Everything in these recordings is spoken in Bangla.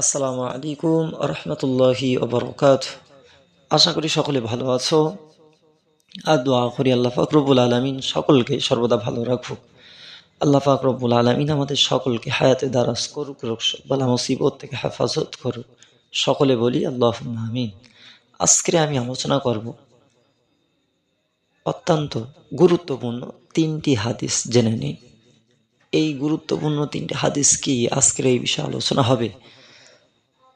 আসসালামু আলাইকুম রহমতুল্লাহি ওবরকাত আশা করি সকলে ভালো আছো। আর দোয়া করি আল্লাহ ফাকরবুল আলমিন সকলকে সর্বদা ভালো রাখুক। আল্লাহ ফাকরবুল আলমিন আমাদের সকলকে হায়াতে দারাজ করুক রুক বালা মুসিবত থেকে হেফাজত করুক। সকলে বলি আল্লাহ আমিন। আজকে আমি আলোচনা করব অত্যন্ত গুরুত্বপূর্ণ তিনটি হাদিস জেনে নিন এই গুরুত্বপূর্ণ তিনটি হাদিস কি? আজকের এই বিষয়ে আলোচনা হবে।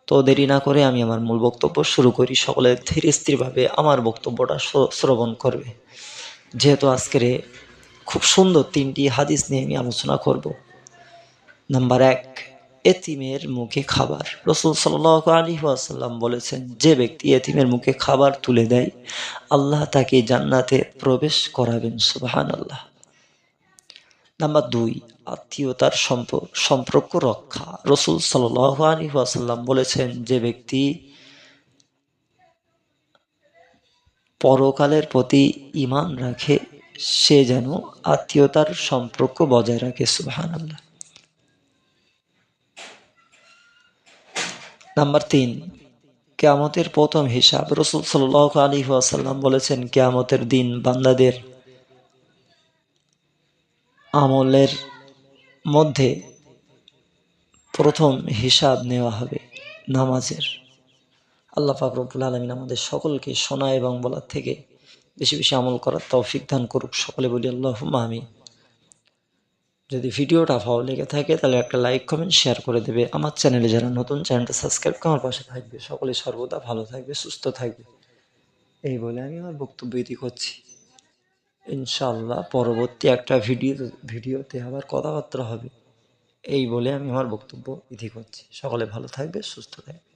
তো দেরি না করে আমি আমার মূল বক্তব্য শুরু করি। সকলে ধীরে স্থিরভাবে আমার বক্তব্যটা শ্রবণ করবে। যেহেতু আজকের খুব সুন্দর তিনটি হাদিস নিয়ে আমি আলোচনা করব। নাম্বার এক, এতিমের মুখে খাবার। রসুল সাল আলী আসাল্লাম বলেছেন, যে ব্যক্তি এতিমের মুখে খাবার তুলে দেয়, আল্লাহ তাকে জান্নাতে প্রবেশ করাবেন সুবাহান আল্লাহ নাম্বার দুই, আত্মীয়তার সম্প- সম্পর্ক রক্ষা। রসুল সাল্লাসাল্লাম বলেছেন যে ব্যক্তি পরকালের প্রতি ইমান রাখে, সে যেন আত্মীয়তার সম্পর্ক বজায় রাখে সুবাহান আল্লাহ নাম্বার তিন, কেয়ামতের প্রথম হিসাব। রসুল সাল্লাহ আলী আসাল্লাম বলেছেন, কেয়ামতের দিন বান্দাদের আমলের মধ্যে প্রথম হিসাব নেওয়া হবে নামাজের। আল্লাহ ফাকরবুল আলমিন আমাদের সকলকে শোনা এবং বলার থেকে বেশি বেশি আমল করার তৌফিক দান করুক। সকলে বলি আল্লাহ আমি যদি ভিডিওটা ভালো লেগে থাকে তাহলে একটা লাইক, কমেন্ট, শেয়ার করে দেবে। আমার চ্যানেলে যারা নতুন, চ্যানেলটা সাবস্ক্রাইব করে আমার পাশে থাকবে। সকলে সর্বদা ভালো থাকবে, সুস্থ থাকবে। এই বলে আমি আমার বক্তব্য ইতি করছি। ইনশাল্লাহ পরবর্তী একটা ভিডিও, ভিডিওতে আবার কথাবার্তা হবে। এই বলে আমি আমার বক্তব্য ইতি করছি। সকলে ভালো থাকবে, সুস্থ থাকবে।